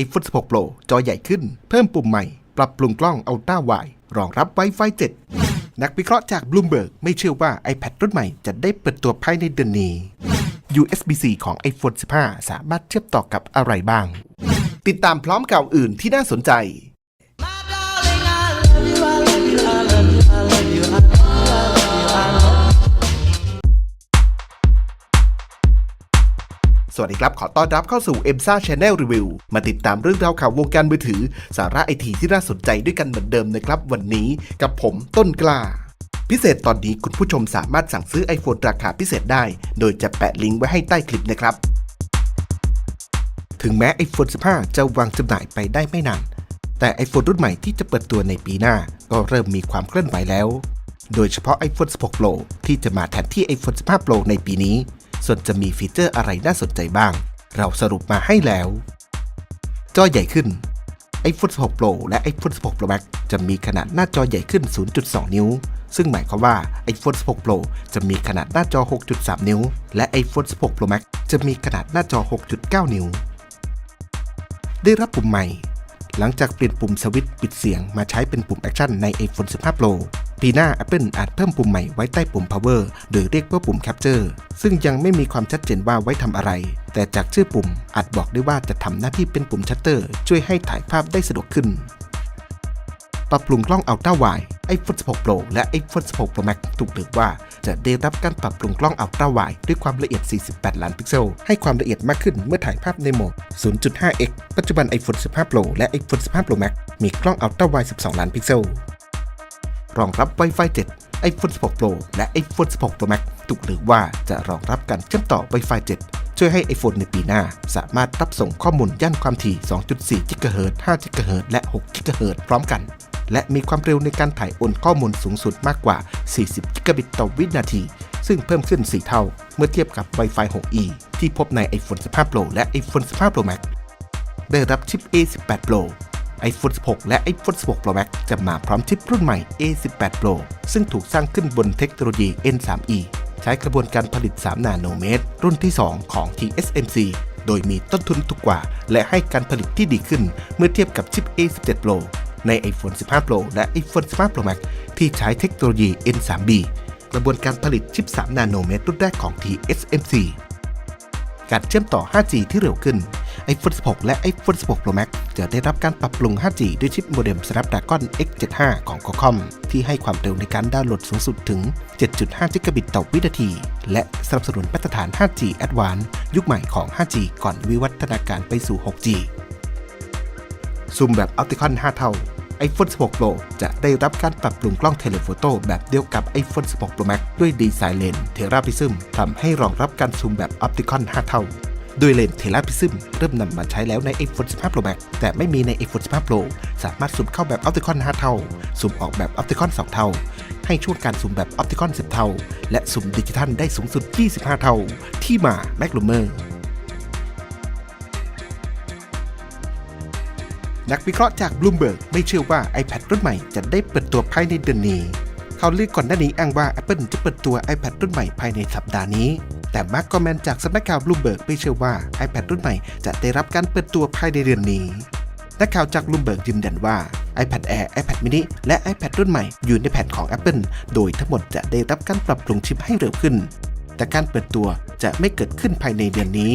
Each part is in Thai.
iPhone 16 Pro จอใหญ่ขึ้น เพิ่มปุ่มใหม่ ปรับปรุงกล้อง Ultra Wide รองรับ Wi-Fi 7 นักวิเคราะห์จาก Bloomberg ไม่เชื่อว่า iPad รุ่นใหม่จะได้เปิดตัวภายในเดือนนี้ USB-C ของ iPhone 15 สามารถเชื่อมต่อกับอะไรบ้าง ติดตามพร้อมข่าวอื่นที่น่าสนใจ สวัสดีครับ ขอต้อนรับเข้าสู่ e m s a Channel Review มาติดตามเรื่องราวข่าววงการมือถือ สาระไอทีที่น่าสนใจด้วยกันเหมือนเดิมนะครับ วันนี้กับผมต้นกล้า พิเศษตอนนี้คุณผู้ชมสามารถสั่งซื้อ iPhone ราคาพิเศษได้ โดยจะแปะลิงก์ไว้ให้ใต้คลิปนะครับ ถึงแม้ iPhone 15 จะวางจำหน่ายไปได้ไม่นาน แต่ iPhone รุ่นใหม่ที่จะเปิดตัวในปีหน้า ก็เริ่มมีความเคลื่อนไหวแล้ว โดยเฉพาะ iPhone 16 Pro ที่จะมาแทนที่ iPhone 15 Pro ในปีนี้ ส่วนจะมีฟีเจอร์อะไรน่าสนใจบ้าง เราสรุปมาให้แล้ว จอใหญ่ขึ้น iPhone 16 Pro และ iPhone 16 Pro Max จะมีขนาดหน้าจอใหญ่ขึ้น 0.2 นิ้ว ซึ่งหมายความว่า iPhone 16 Pro จะมีขนาดหน้าจอ 6.3 นิ้ว และ iPhone 16 Pro Max จะมีขนาดหน้าจอ 6.9 นิ้ว ได้รับปุ่มใหม่ หลังจากเปลี่ยนปุ่มสวิตช์ปิดเสียงมาใช้เป็นปุ่มแอคชั่นใน iPhone 15 Pro ปีหน้า Apple อาจเพิ่มปุ่มใหม่ไว้ใต้ปุ่ม Power หรือเรียกว่าปุ่ม Capture ซึ่งยังไม่มีความชัดเจนว่าไว้ทำอะไร แต่จากชื่อปุ่มอาจบอกได้ว่าจะทำหน้าที่เป็นปุ่มชัตเตอร์ ช่วยให้ถ่ายภาพได้สะดวกขึ้น ปรับปรุงกล้อง Ultra Wide iPhone 16 Pro และ iPhone 16 Pro Max ถูกเลือกว่า จะได้รับการปรับปรุงกล้อง Ultra Wide ด้วยความละเอียด 48 ล้านพิกเซล ให้ความละเอียดมากขึ้นเมื่อถ่ายภาพในโหมด 0.5x ปัจจุบัน iPhone 15 Pro และ iPhone 15 Pro Max มีกล้อง Ultra Wide 12 ล้านพิกเซล รองรับ Wi-Fi 7 iPhone 16 Pro และ iPhone 16 Pro Max ถูกหรือว่าจะรองรับการเชื่อมต่อ Wi-Fi 7 ช่วยให้ iPhone ในปีหน้า สามารถรับส่งข้อมูลย่านความถี่ 2.4 GHz 5 GHz และ 6 GHz พร้อมกัน และมีความเร็วในการถ่ายโอนข้อมูลสูงสุดมากกว่า 40 Gbit ต่อวินาที ซึ่งเพิ่มขึ้น 4 เท่า เมื่อเทียบกับ Wi-Fi 6E ที่พบใน iPhone 15 Pro และ iPhone 15 Pro Max ได้รับชิป A18 Pro iPhone 16 และ iPhone 16 Pro Max จะมาพร้อมชิปรุ่นใหม่ A18 Pro ซึ่งถูกสร้างขึ้นบนเทคโนโลยี N3E ใช้กระบวนการผลิต 3 นาโนเมตร รุ่นที่ 2 ของ TSMC โดยมีต้นทุนถูกกว่า และให้การผลิตที่ดีขึ้น เมื่อเทียบกับชิป A17 Pro ใน iPhone 15 Pro และ iPhone 15 Pro Max ที่ใช้เทคโนโลยี N3B กระบวนการผลิตชิป 3 นาโนเมตรรุ่นแรกของ TSMC การเชื่อมต่อ 5G ที่เร็วขึ้น iPhone 16 และ iPhone 16 Pro Max จะได้รับการปรับปรุง 5G ด้วยชิปโมเด็ม Snapdragon X75 ของ Qualcomm ที่ให้ความเร็วในการดาวน์โหลดสูงสุดถึง 7.5 Gigabit ต่อวินาที และสนับสนุนมาตรฐาน 5G Advanced ยุคใหม่ของ 5G ก่อนวิวัฒนาการไปสู่ 6G ซูมแบบ Opticon 5เท่า iPhone 16 Pro จะได้รับการปรับปรุงกล้องเทเลโฟโต้แบบเดียวกับ iPhone 16 Pro Max ด้วยดีไซน์เลนเทราพิซึมทำให้รองรับการซูมแบบ Opticon 5เท่าโดยเลนเทราพิซึมเริ่มนำมาใช้แล้วใน iPhone 15 Pro Max แต่ไม่มีใน iPhone 15 Pro สามารถซูมเข้าแบบ Opticon 5เท่า ซูมออกแบบ Opticon 2เท่า ให้ช่วงการซูมแบบ Opticon 10 เท่า และซูมดิจิทัลได้สูงสุด 25 เท่า ที่มา m a c l u m e r นักวิเคราะห์จาก Bloomberg ไม่เชื่อว่า iPad รุ่นใหม่จะได้เปิดตัวภายในเดือนนี้ เขาเลือกก่อนหน้านี้อ้างว่า Apple จะเปิดตัว iPad รุ่นใหม่ภายในสัปดาห์นี้ แต่มาร์กกอแมนจากสำนักข่าว Bloomberg ไม่เชื่อว่า iPad รุ่นใหม่จะได้รับการเปิดตัวภายในเดือนนี้นักข่าวจาก Bloomberg ยืนยันว่า iPad Air iPad mini และ iPad รุ่นใหม่อยู่ในแผนของ Apple โดยทั้งหมดจะได้รับการปรับปรุงชิปให้เร็วขึ้น แต่การเปิดตัวจะไม่เกิดขึ้นภายในเดือนนี้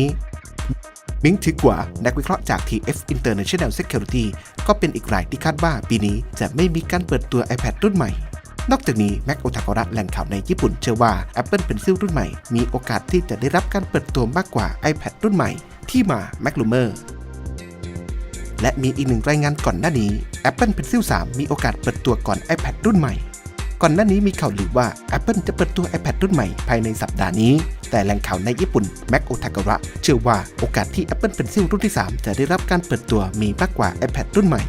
มิงถือกว่า นักวิเคราะห์จาก TF International Security ก็เป็นอีกรายที่คาดว่าปีนี้จะไม่มีการเปิดตัว iPad รุ่นใหม่ นอกจากนี้แม็กโอทา o ระแหล่งข่าวในญี่ปุ่นเชื่อว่า Apple Pencil รุ่นใหม่ มีโอกาสที่จะได้รับการเปิดตัวมากกว่า iPad รุ่นใหม่ที่มา m a c l u m e r และมีอีกหนึ่งรายงานก่อนหน้านี้ Apple Pencil 3 มีโอกาสเปิดตัวก่อน iPad รุ่นใหม่ ก่อนหน้านี้มีข่าวลือว่า Apple จะเปิดตัว iPad รุ่นใหม่ภายในสัปดาห์นี้ แต่แหล่งข่าวในญี่ปุ่นแม็กโอทากระเชื่อว่าโอกาสที่ Apple Pencil รุ่นที่ 3 จะได้รับการเปิดตัวมีมากกว่า iPad รุ่นใหม่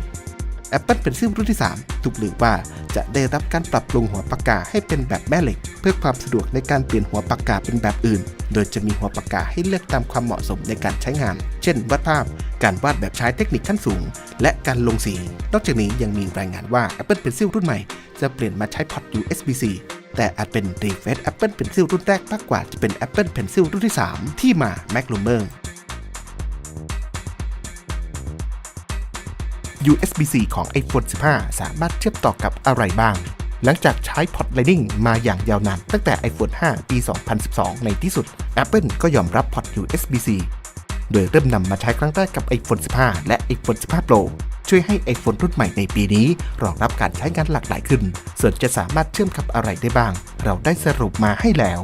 Apple Pencil รุ่นที่ 3 ถูกลือว่าจะได้รับการปรับปรุงหัวปากกาให้เป็นแบบแม่เหล็ก เพื่อความสะดวกในการเปลี่ยนหัวปากกาเป็นแบบอื่น โดยจะมีหัวปากกาให้เลือกตามความเหมาะสมในการใช้งาน เช่นวาดภาพ การวาดแบบใช้เทคนิคขั้นสูง และการลงสี นอกจากนี้ยังมีรายงานว่า Apple Pencil รุ่นใหม่ จะเปลี่ยนมาใช้พอร์ต USB-C แต่อาจเป็น refresh Apple Pencil รุ่นแรกมากกว่าจะเป็น Apple Pencil รุ่นที่ 3 ที่มา m a USB-C ของ iPhone 15 สามารถเชื่อมต่อกับอะไรบ้าง หลังจากใช้พอร์ต Lightning มาอย่างยาวนานตั้งแต่ iPhone 5 ปี 2012 ในที่สุด Apple ก็ยอมรับพอร์ต USB-C โดยเริ่มนำมาใช้ครั้งแรกกับ iPhone 15 และ iPhone 15 Pro ช่วยให้ iPhone รุ่นใหม่ในปีนี้ รองรับการใช้งานหลากหลายขึ้น ส่วนจะสามารถเชื่อมกับอะไรได้บ้าง เราได้สรุปมาให้แล้ว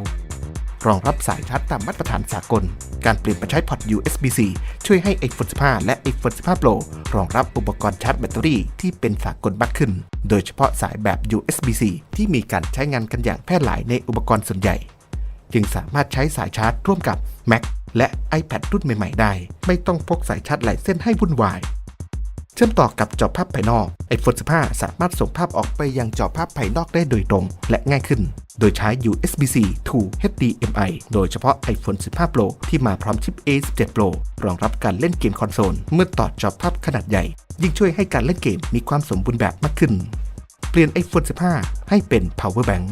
รองรับสายชาร์จตามมาตรฐานสากล การเปลี่ยนมาใช้พอร์ต USB-C ช่วยให้ iPhone 15 และ iPhone 15 Pro รองรับอุปกรณ์ชาร์จแบตเตอรี่ที่เป็นสากลมากขึ้น โดยเฉพาะสายแบบ USB-C ที่มีการใช้งานกันอย่างแพร่หลายในอุปกรณ์ส่วนใหญ่ จึงสามารถใช้สายชาร์จร่วมกับ Mac และ iPad รุ่นใหม่ ๆ ได้ ไม่ต้องพกสายชาร์จหลายเส้นให้วุ่นวาย เชื่อมต่อกับจอภาพภายนอก iPhone 15 สามารถส่งภาพออกไปยังจอภาพภายนอกได้โดยตรง และง่ายขึ้น โดยใช้ USB-C to HDMI โดยเฉพาะ iPhone 15 Pro ที่มาพร้อมชิป A17 Pro รองรับการเล่นเกมคอนโซล เมื่อต่อจอภาพขนาดใหญ่ ยิ่งช่วยให้การเล่นเกมมีความสมบูรณ์แบบมากขึ้น เปลี่ยน iPhone 15 ให้เป็น power bank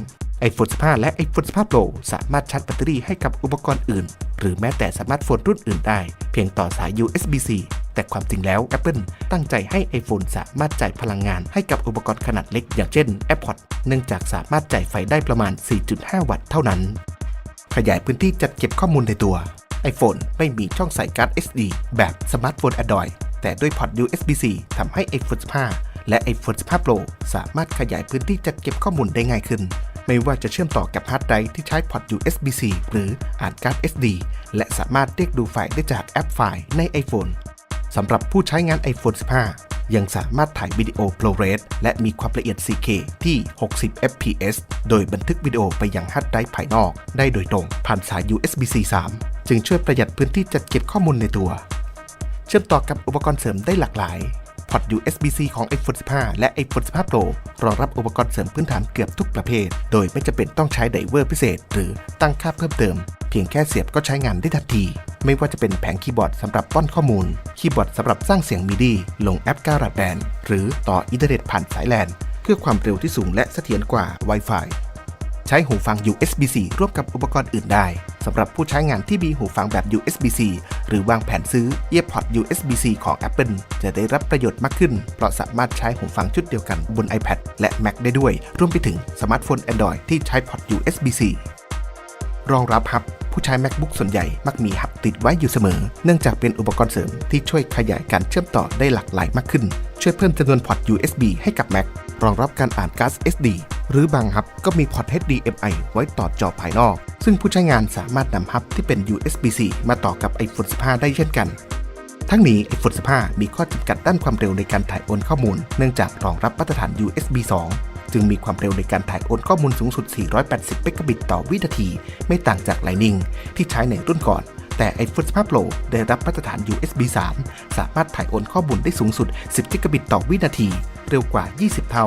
iPhone 15 และ iPhone 15 Pro สามารถชาร์จแบตเตอรี่ให้กับอุปกรณ์อื่น หรือแม้แต่สมาร์ทโฟนรุ่นอื่นได้ เพียงต่อสาย USB-C แต่ความจริงแล้ว Apple ตั้งใจให้ iPhone สามารถจ่ายพลังงานให้กับอุปกรณ์ขนาดเล็กอย่างเช่น AirPods เนื่องจากสามารถจ่ายไฟได้ประมาณ 4.5 วัตต์เท่านั้น ขยายพื้นที่จัดเก็บข้อมูลในตัว iPhone ไม่มีช่องใส่การ์ด SD แบบสมาร์ทโฟน Android แต่ด้วยพอร์ต USB-C ทำให้ iPhone 15 และ iPhone 15 Pro สามารถขยายพื้นที่จัดเก็บข้อมูลได้ง่ายขึ้น ไม่ว่าจะเชื่อมต่อกับฮาร์ดไดรฟ์ที่ใช้พอร์ต USB-C หรืออ่านการ์ด SD และสามารถเรียกดูไฟล์ได้จากแอปไฟล์ใน iPhone สำหรับผู้ใช้งาน iPhone 15 ยังสามารถถ่ายวิดีโอ ProRes และมีความละเอียด 4K ที่ 60 fps โดยบันทึกวิดีโอไปยังฮาร์ดไดรฟ์ภายนอก ได้โดยตรงผ่านสาย USB-C 3 จึงช่วยประหยัดพื้นที่จัดเก็บข้อมูลในตัว เชื่อมต่อกับอุปกรณ์เสริมได้หลากหลาย พอร์ต USB-C ของ iPhone 15 และ iPhone 15 Pro รองรับอุปกรณ์เสริมพื้นฐานเกือบทุกประเภท โดยไม่จำเป็นต้องใช้ไดเวอร์พิเศษ หรือตั้งค่าเพิ่มเติม เพียงแค่เสียบก็ใช้งานได้ทันที ไม่ว่าจะเป็นแผงคีย์บอร์ดสำหรับป้อนข้อมูล คีย์บอร์ดสำหรับสร้างเสียงมิดีลงแอปการ์ดแบนหรือต่ออินเทอร์เน็ตผ่านสายแลนเพื่อความเร็วที่สูงและเสถียรกว่า Wi-Fi ใช้หูฟัง USB-C ร่วมกับอุปกรณ์อื่นได้สำหรับผู้ใช้งานที่มีหูฟังแบบ USB-C หรือวางแผนซื้อ EarPod USB-C ของ Apple จะได้รับประโยชน์มากขึ้น เพราะสามารถใช้หูฟังชุดเดียวกันบน iPad และ Mac ได้ด้วย รวมไปถึงสมาร์ทโฟน Android ที่ใช้พอร์ต USB-C รองรับฮับผู้ใช้ MacBook ส่วนใหญ่มักมีฮับติดไว้อยู่เสมอ เนื่องจากเป็นอุปกรณ์เสริมที่ช่วยขยายการเชื่อมต่อได้หลากหลายมากขึ้น ช่วยเพิ่มจำนวนพอร์ต USB ให้กับ Mac รองรับการอ่านการ์ด SD หรือบางฮับก็มีพอร์ต HDMI ไว้ต่อจอภายนอก ซึ่งผู้ใช้งานสามารถนำฮับที่เป็น USB-C มาต่อกับ iPhone 15 ได้เช่นกัน ทั้งนี้ iPhone 15 มีข้อจำกัดด้านความเร็วในการถ่ายโอนข้อมูล เนื่องจากรองรับมาตรฐาน USB 2จึงมีความเร็วในการถ่ายโอนข้อมูลสูงสุด 480 เมกะบิตต่อวินาที ไม่ต่างจาก Lightning ที่ใช้ในรุ่นก่อน แต่ iPhone 15 Pro ได้รับมาตรฐาน USB 3 สามารถถ่ายโอนข้อมูลได้สูงสุด 10 กิกะบิตต่อวินาที เร็วกว่า 20 เท่า